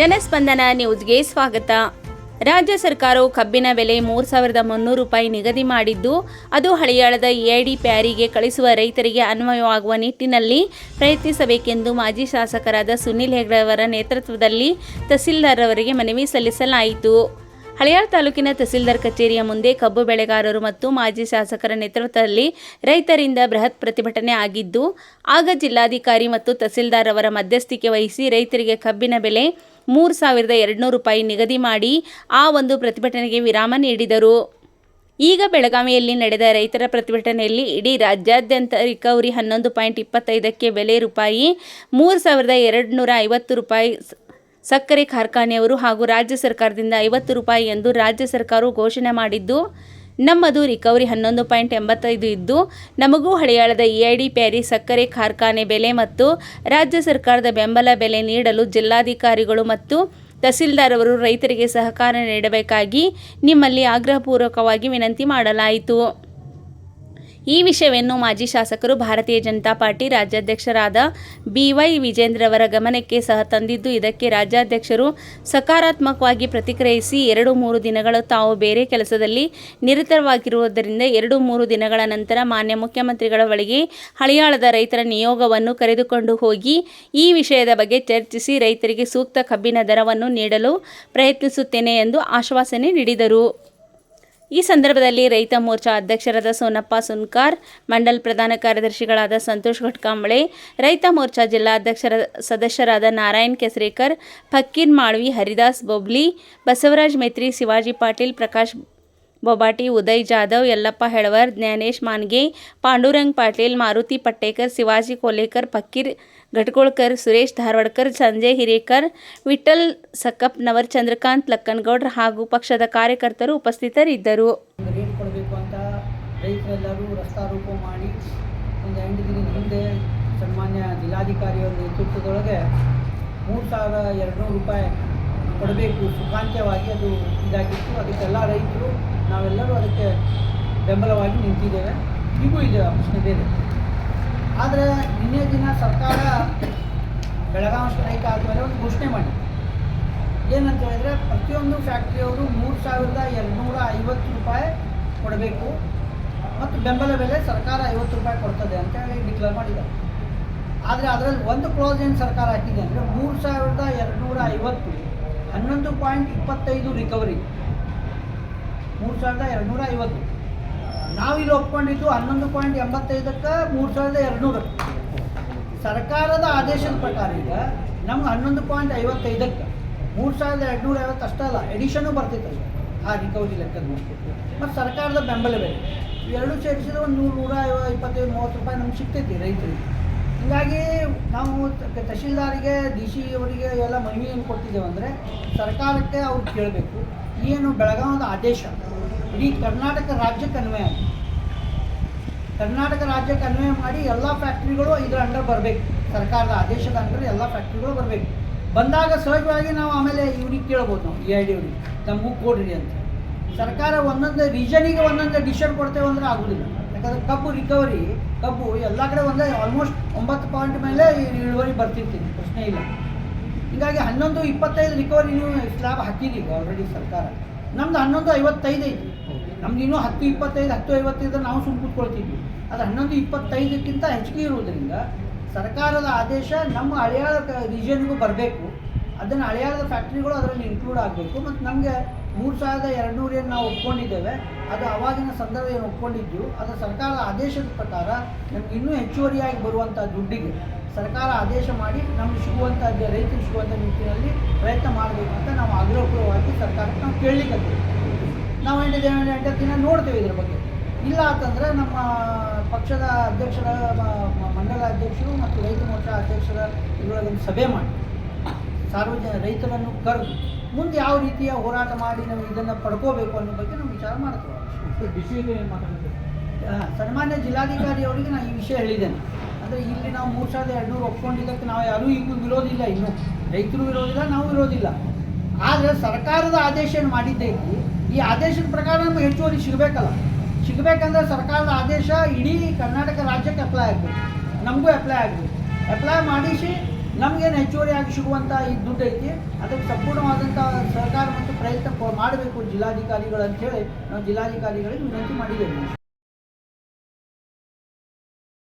ಜನಸ್ಪಂದನ ನ್ಯೂಸ್ಗೆ ಸ್ವಾಗತ. ರಾಜ್ಯ ಸರ್ಕಾರವು ಕಬ್ಬಿನ ಬೆಲೆ ಮೂರು ಸಾವಿರದ ಮುನ್ನೂರು ರೂಪಾಯಿ ನಿಗದಿ ಮಾಡಿದ್ದು, ಅದು ಹಳಿಯಾಳದ ಎಐಡಿ ಪ್ಯಾರಿಗೆ ಕಳಿಸುವ ರೈತರಿಗೆ ಅನ್ವಯವಾಗುವ ನಿಟ್ಟಿನಲ್ಲಿ ಪ್ರಯತ್ನಿಸಬೇಕೆಂದು ಮಾಜಿ ಶಾಸಕರಾದ ಸುನಿಲ್ ಹೆಗ್ಡೆ ಅವರ ನೇತೃತ್ವದಲ್ಲಿ ತಹಸೀಲ್ದಾರ್ ಅವರಿಗೆ ಮನವಿ ಸಲ್ಲಿಸಲಾಯಿತು. ಹಳಿಯಾಳ ತಾಲೂಕಿನ ತಹಸೀಲ್ದಾರ್ ಕಚೇರಿಯ ಮುಂದೆ ಕಬ್ಬು ಬೆಳೆಗಾರರು ಮತ್ತು ಮಾಜಿ ಶಾಸಕರ ನೇತೃತ್ವದಲ್ಲಿ ರೈತರಿಂದ ಬೃಹತ್ ಪ್ರತಿಭಟನೆ ಆಗಿದ್ದು, ಆಗ ಜಿಲ್ಲಾಧಿಕಾರಿ ಮತ್ತು ತಹಸೀಲ್ದಾರ್ ಅವರ ಮಧ್ಯಸ್ಥಿಕೆ ವಹಿಸಿ ರೈತರಿಗೆ ಕಬ್ಬಿನ ಬೆಲೆ ಮೂರು ಸಾವಿರದ ಎರಡುನೂರು ರೂಪಾಯಿ ನಿಗದಿ ಮಾಡಿ ಆ ಒಂದು ಪ್ರತಿಭಟನೆಗೆ ವಿರಾಮ ನೀಡಿದರು. ಈಗ ಬೆಳಗಾವಿಯಲ್ಲಿ ನಡೆದ ರೈತರ ಪ್ರತಿಭಟನೆಯಲ್ಲಿ ಇಡೀ ರಾಜ್ಯಾದ್ಯಂತ ರಿಕವರಿ ಹನ್ನೊಂದು ಪಾಯಿಂಟ್ ಇಪ್ಪತ್ತೈದಕ್ಕೆ ಬೆಲೆ ರೂಪಾಯಿ ಮೂರು ಸಾವಿರದ ಎರಡು ನೂರ ಐವತ್ತು ರೂಪಾಯಿ ಸಕ್ಕರೆ ಕಾರ್ಖಾನೆಯವರು ಹಾಗೂ ರಾಜ್ಯ ಸರ್ಕಾರದಿಂದ ಐವತ್ತು ರೂಪಾಯಿ ಎಂದು ರಾಜ್ಯ ಸರ್ಕಾರವು ಘೋಷಣೆ ಮಾಡಿದ್ದು ನಮ್ಮದು ರಿಕವರಿ ಹನ್ನೊಂದು ಪಾಯಿಂಟ್ ಎಂಬತ್ತೈದು ಇದ್ದು, ನಮಗೂ ಹಳಿಯಾಳದ ಇಐಡಿ ಪ್ಯಾರಿ ಸಕ್ಕರೆ ಕಾರ್ಖಾನೆ ಬೆಲೆ ಮತ್ತು ರಾಜ್ಯ ಸರ್ಕಾರದ ಬೆಂಬಲ ಬೆಲೆ ನೀಡಲು ಜಿಲ್ಲಾಧಿಕಾರಿಗಳು ಮತ್ತು ತಹಸೀಲ್ದಾರ್ ಅವರು ರೈತರಿಗೆ ಸಹಕಾರ ನೀಡಬೇಕಾಗಿ ನಿಮ್ಮಲ್ಲಿ ಆಗ್ರಹಪೂರ್ವಕವಾಗಿ ವಿನಂತಿ ಮಾಡಲಾಯಿತು. ಈ ವಿಷಯವನ್ನು ಮಾಜಿ ಶಾಸಕರು ಭಾರತೀಯ ಜನತಾ ಪಾರ್ಟಿ ರಾಜ್ಯಾಧ್ಯಕ್ಷರಾದ ಬಿವೈ ವಿಜೇಂದ್ರ ಅವರ ಗಮನಕ್ಕೆ ಸಹ ತಂದಿದ್ದು, ಇದಕ್ಕೆ ರಾಜ್ಯಾಧ್ಯಕ್ಷರು ಸಕಾರಾತ್ಮಕವಾಗಿ ಪ್ರತಿಕ್ರಿಯಿಸಿ ಎರಡು ಮೂರು ದಿನಗಳು ತಾವು ಬೇರೆ ಕೆಲಸದಲ್ಲಿ ನಿರತವಾಗಿರುವುದರಿಂದ ಎರಡು ಮೂರು ದಿನಗಳ ನಂತರ ಮಾನ್ಯ ಮುಖ್ಯಮಂತ್ರಿಗಳ ಬಳಿಗೆ ಹಳಿಯಾಳದ ರೈತರ ನಿಯೋಗವನ್ನು ಕರೆದುಕೊಂಡು ಹೋಗಿ ಈ ವಿಷಯದ ಬಗ್ಗೆ ಚರ್ಚಿಸಿ ರೈತರಿಗೆ ಸೂಕ್ತ ಕಬ್ಬಿನ ದರವನ್ನು ನೀಡಲು ಪ್ರಯತ್ನಿಸುತ್ತೇನೆ ಎಂದು ಆಶ್ವಾಸನೆ ನೀಡಿದರು. ಈ ಸಂದರ್ಭದಲ್ಲಿ ರೈತ ಮೋರ್ಚಾ ಅಧ್ಯಕ್ಷರಾದ ಸೋನಪ್ಪ ಸುನ್ಕಾರ್, ಮಂಡಲ್ ಪ್ರಧಾನ ಕಾರ್ಯದರ್ಶಿಗಳಾದ ಸಂತೋಷ್ ಘಟ್ಕಾಂಬಳೆ, ರೈತ ಮೋರ್ಚಾ ಜಿಲ್ಲಾಧ್ಯಕ್ಷರ ಸದಸ್ಯರಾದ ನಾರಾಯಣ್ ಕೆಸರೇಕರ್ ಫಕ್ಕೀರ್ ಮಾಳ್ವಿ, ಹರಿದಾಸ್ ಬೊಬ್ಲಿ, ಬಸವರಾಜ್ ಮೇತ್ರಿ, ಶಿವಾಜಿ ಪಾಟೀಲ್, ಪ್ರಕಾಶ್ ಬೊಬಾಟಿ, ಉದಯ್ ಜಾಧವ್, ಯಲ್ಲಪ್ಪ ಹೆಳವರ್, ಜ್ಞಾನೇಶ್ ಮಾನ್ಗೆ, ಪಾಂಡುರಂಗ್ ಪಾಟೀಲ್, ಮಾರುತಿ ಪಟ್ಟೇಕರ್, ಶಿವಾಜಿ ಕೋಲೇಕರ್ ಫಕ್ಕೀರ್ ಘಟ್ಕೋಳ್ಕರ್ ಸುರೇಶ್ ಧಾರವಾಡ್ಕರ್, ಸಂಜಯ್ ಹಿರೇಕರ್ ವಿಠಲ್ ಸಕ್ಕಪ್ಪನವರ್ ಚಂದ್ರಕಾಂತ್, ಲಕ್ಕನಗೌಡ್ರ ಹಾಗೂ ಪಕ್ಷದ ಕಾರ್ಯಕರ್ತರು ಉಪಸ್ಥಿತರಿದ್ದರು. ಸನ್ಮಾನ್ಯ ಜಿಲ್ಲಾಧಿಕಾರಿಯವರ ನೇತೃತ್ವದೊಳಗೆ ಮೂರು ಸಾವಿರ ಎರಡುನೂರು ರೂಪಾಯಿ ಕೊಡಬೇಕು. ಸುಖಾಂತ್ಯವಾಗಿ ಅದು ಇದಾಗಿತ್ತು. ಅದಕ್ಕೆಲ್ಲ ರೈತರು ನಾವೆಲ್ಲರೂ ಅದಕ್ಕೆ ಬೆಂಬಲವಾಗಿ ನಿಂತಿದ್ದೇವೆ. ಈಗೂ ಇದೆ ಆ ಪ್ರಶ್ನೆ ಬೇರೆ ಆದರೆ ನಿನ್ನೆ ದಿನ ಸರ್ಕಾರ ಬೆಳಗಾವಿ ಸ್ಟ್ರೈಕ್ ಆದಮೇಲೆ ಒಂದು ಘೋಷಣೆ ಮಾಡಿ ಏನಂತ ಹೇಳಿದ್ರೆ ಪ್ರತಿಯೊಂದು ಫ್ಯಾಕ್ಟ್ರಿಯವರು ಮೂರು ಸಾವಿರದ ಎರಡುನೂರ ಐವತ್ತು ರೂಪಾಯಿ ಕೊಡಬೇಕು. ಮತ್ತು ಬೆಂಬಲ ಬೆಲೆ ಸರ್ಕಾರ ಐವತ್ತು ರೂಪಾಯಿ ಕೊಡ್ತದೆ ಅಂತ ಹೇಳಿ ಡಿಕ್ಲೇರ್ ಮಾಡಿದ್ದಾರೆ. ಆದರೆ ಅದರಲ್ಲಿ ಒಂದು ಕ್ಲೋಸ್ ಏನು ಸರ್ಕಾರ ಹಾಕಿದೆ ಅಂದರೆ ಮೂರು ಸಾವಿರದ ಎರಡುನೂರ ಐವತ್ತು ಹನ್ನೊಂದು ಪಾಯಿಂಟ್ ಇಪ್ಪತ್ತೈದು ರಿಕವರಿ ಮೂರು ಸಾವಿರದ ಎರಡುನೂರ ಐವತ್ತು. ನಾವಿಲ್ಲಿ ಒಪ್ಕೊಂಡಿದ್ದು ಹನ್ನೊಂದು ಪಾಯಿಂಟ್ ಎಂಬತ್ತೈದಕ್ಕೆ ಮೂರು ಸಾವಿರದ ಎರಡುನೂರು. ಸರ್ಕಾರದ ಆದೇಶದ ಪ್ರಕಾರ ಈಗ ನಮ್ಗೆ ಹನ್ನೊಂದು ಪಾಯಿಂಟ್ ಐವತ್ತೈದಕ್ಕೆ ಮೂರು ಸಾವಿರದ ಎರಡುನೂರ ಐವತ್ತು ಅಷ್ಟೇ ಅಲ್ಲ ಎಡಿಷನು ಬರ್ತಿತ್ತು ಆ ರಿಕವರಿ ಲೆಕ್ಕದ ಮತ್ತು ಸರ್ಕಾರದ ಬೆಂಬಲ ಬೆಲೆ. ಎರಡು ಸೇರಿಸಿದ್ರೆ ಒಂದು ನೂರು, ನೂರ ಇಪ್ಪತ್ತೈದು, ಮೂವತ್ತು ರೂಪಾಯಿ ನಮ್ಗೆ ಸಿಗ್ತೈತಿ ರೈತರಿಗೆ. ಹೀಗಾಗಿ ನಾವು ತಹಶೀಲ್ದಾರಿಗೆ, ಡಿ ಸಿ ಅವರಿಗೆ ಎಲ್ಲ ಮನವಿ ಏನು ಕೊಡ್ತಿದ್ದೇವೆ ಅಂದರೆ ಸರ್ಕಾರಕ್ಕೆ ಅವ್ರು ಕೇಳಬೇಕು. ಏನು ಬೆಳಗಾವದ ಆದೇಶ? ಇಡೀ ಕರ್ನಾಟಕ ರಾಜ್ಯಕ್ಕೆ ಅನ್ವಯ ಕರ್ನಾಟಕ ರಾಜ್ಯಕ್ಕೆ ಅನ್ವಯ ಮಾಡಿ ಎಲ್ಲ ಫ್ಯಾಕ್ಟ್ರಿಗಳು ಇದರ ಅಂಡರ್ ಬರಬೇಕು. ಸರ್ಕಾರದ ಆದೇಶದ ಅಂಡರ್ ಎಲ್ಲ ಫ್ಯಾಕ್ಟ್ರಿಗಳು ಬರಬೇಕು. ಬಂದಾಗ ಸಹಜವಾಗಿ ನಾವು ಆಮೇಲೆ ಇವ್ರಿಗೆ ಕೇಳ್ಬೋದು ನಾವು, ಇ ಐ ಡಿ ಅವ್ರಿಗೆ, ನಮಗೂ ಕೊಡ್ರಿ ಅಂತ. ಸರ್ಕಾರ ಒಂದೊಂದು ರೀಜನಿಗೆ ಒಂದೊಂದು ಡಿಸಿಷನ್ ಕೊಡ್ತೇವೆ ಅಂದರೆ ಆಗೋದಿಲ್ಲ. ಯಾಕಂದರೆ ಕಬ್ಬು ರಿಕವರಿ ಕಬ್ಬು ಎಲ್ಲ ಕಡೆ ಒಂದೇ ಆಲ್ಮೋಸ್ಟ್ ಒಂಬತ್ತು ಪಾಯಿಂಟ್ ಮೇಲೆ ಇಳುವರಿ ಬರ್ತಿರ್ತೀನಿ ಪ್ರಶ್ನೆ ಇಲ್ಲ. ಹೀಗಾಗಿ ಹನ್ನೊಂದು ಇಪ್ಪತ್ತೈದು ರಿಕವರಿ ನೀವು ಸ್ಲ್ಯಾಬ್ ಹಾಕಿದ್ದೀವಿ ಆಲ್ರೆಡಿ ಸರ್ಕಾರ. ನಮ್ದು ಹನ್ನೊಂದು ಐವತ್ತೈದು ಐತಿ. ನಮ್ದು ಇನ್ನೂ ಹತ್ತು ಇಪ್ಪತ್ತೈದು, ಹತ್ತು ಐವತ್ತೈದು ನಾವು ಸುಮ್ಮ ಕೂತ್ಕೊಳ್ತಿದ್ವಿ ಅದು ಹನ್ನೊಂದು ಇಪ್ಪತ್ತೈದಕ್ಕಿಂತ ಹೆಚ್ಚಿಗೆ ಇರುವುದರಿಂದ ಸರ್ಕಾರದ ಆದೇಶ ನಮ್ಮ ಹಳೆಯ ರೀಜನ್ಗೂ ಬರಬೇಕು. ಅದನ್ನು ಹಳೆಯಾದ ಫ್ಯಾಕ್ಟ್ರಿಗಳು ಅದರಲ್ಲಿ ಇನ್ಕ್ಲೂಡ್ ಆಗಬೇಕು. ಮತ್ತು ನಮಗೆ ಮೂರು ಸಾವಿರದ ಎರಡುನೂರು ಏನು ನಾವು ಒಪ್ಕೊಂಡಿದ್ದೇವೆ, ಅದು ಅವಾಗಿನ ಸಂದರ್ಭ ಏನು ಒಪ್ಕೊಂಡಿದ್ದು ಅದು ಸರ್ಕಾರದ ಆದೇಶದ ಪ್ರಕಾರ ನಮ್ಗೆ ಇನ್ನೂ ಹೆಚ್ಚುವರಿಯಾಗಿ ಬರುವಂಥ ದುಡ್ಡಿಗೆ ಸರ್ಕಾರ ಆದೇಶ ಮಾಡಿ ನಮ್ಗೆ ಸಿಗುವಂಥ ರೈತರಿಗೆ ಸಿಗುವಂಥ ನಿಟ್ಟಿನಲ್ಲಿ ಪ್ರಯತ್ನ ಮಾಡಬೇಕು ಅಂತ ನಾವು ಆಗ್ರಹಪೂರ್ವವಾಗಿ ಸರ್ಕಾರಕ್ಕೆ ನಾವು ಕೇಳಲಿಕ್ಕೆ ನಾವು ಎಂಟು ಎಂಟು ದಿನ ನೋಡ್ತೇವೆ ಇದ್ರ ಬಗ್ಗೆ. ಇಲ್ಲ ಅಂತಂದರೆ ನಮ್ಮ ಪಕ್ಷದ ಅಧ್ಯಕ್ಷರ ಮಂಡಲ ಅಧ್ಯಕ್ಷರು ಮತ್ತು ರೈತ ಮೋರ್ಚಾ ಅಧ್ಯಕ್ಷರ ಇದರೊಳಗೊಂದು ಸಭೆ ಮಾಡಿ. ಸಾರ್ವಜನಿಕ ರೈತರನ್ನು ಕರೆದು ಮುಂದೆ ಯಾವ ರೀತಿಯ ಹೋರಾಟ ಮಾಡಿ ನಾವು ಇದನ್ನು ಪಡ್ಕೋಬೇಕು ಅನ್ನೋ ಬಗ್ಗೆ ನಾವು ವಿಚಾರ ಮಾಡ್ತೇವೆ. ಸನ್ಮಾನ್ಯ ಜಿಲ್ಲಾಧಿಕಾರಿ ಅವರಿಗೆ ನಾನು ಈ ವಿಷಯ ಹೇಳಿದ್ದೇನೆ. ಅಂದರೆ ಇಲ್ಲಿ ನಾವು ಮೂರು ಸಾವಿರದ ಎರಡುನೂರು ಒಪ್ಕೊಂಡಿದ್ದಕ್ಕೆ ನಾವು ಯಾರೂ ಈಗ ವಿರೋಧಿಲ್ಲ, ಇನ್ನು ರೈತರು ವಿರೋಧಿಲ್ಲ, ನಾವು ವಿರೋಧಿಲ್ಲ. ಆದರೆ ಸರ್ಕಾರದ ಆದೇಶ ಏನು ಮಾಡಿದ್ದೈತಿ ಈ ಆದೇಶದ ಪ್ರಕಾರ ನಮಗೆ ಹೆಚ್ಚುವರಿ ಸಿಗಬೇಕಲ್ಲ. ಸಿಗಬೇಕಂದ್ರೆ ಸರ್ಕಾರದ ಆದೇಶ ಇಡೀ ಕರ್ನಾಟಕ ರಾಜ್ಯಕ್ಕೆ ಅಪ್ಲೈ ಆಗಬೇಕು. ನಮಗೂ ಅಪ್ಲೈ ಆಗಬೇಕು. ಅಪ್ಲೈ ಮಾಡಿಸಿ ನಮಗೇನು ಹೆಚ್ಚುವರಿಯಾಗಿ ಸಿಗುವಂಥ ಈ ದುಡ್ಡು ಐತಿ. ಅದಕ್ಕೆ ಸಂಪೂರ್ಣವಾದಂಥ ಸರ್ಕಾರ ಮತ್ತು ಪ್ರಯತ್ನ ಮಾಡಬೇಕು ಜಿಲ್ಲಾಧಿಕಾರಿಗಳು ಅಂತೇಳಿ ನಾವು ಜಿಲ್ಲಾಧಿಕಾರಿಗಳಿಗೆ ವಿನಂತಿ ಮಾಡಿದ್ದೇವೆ.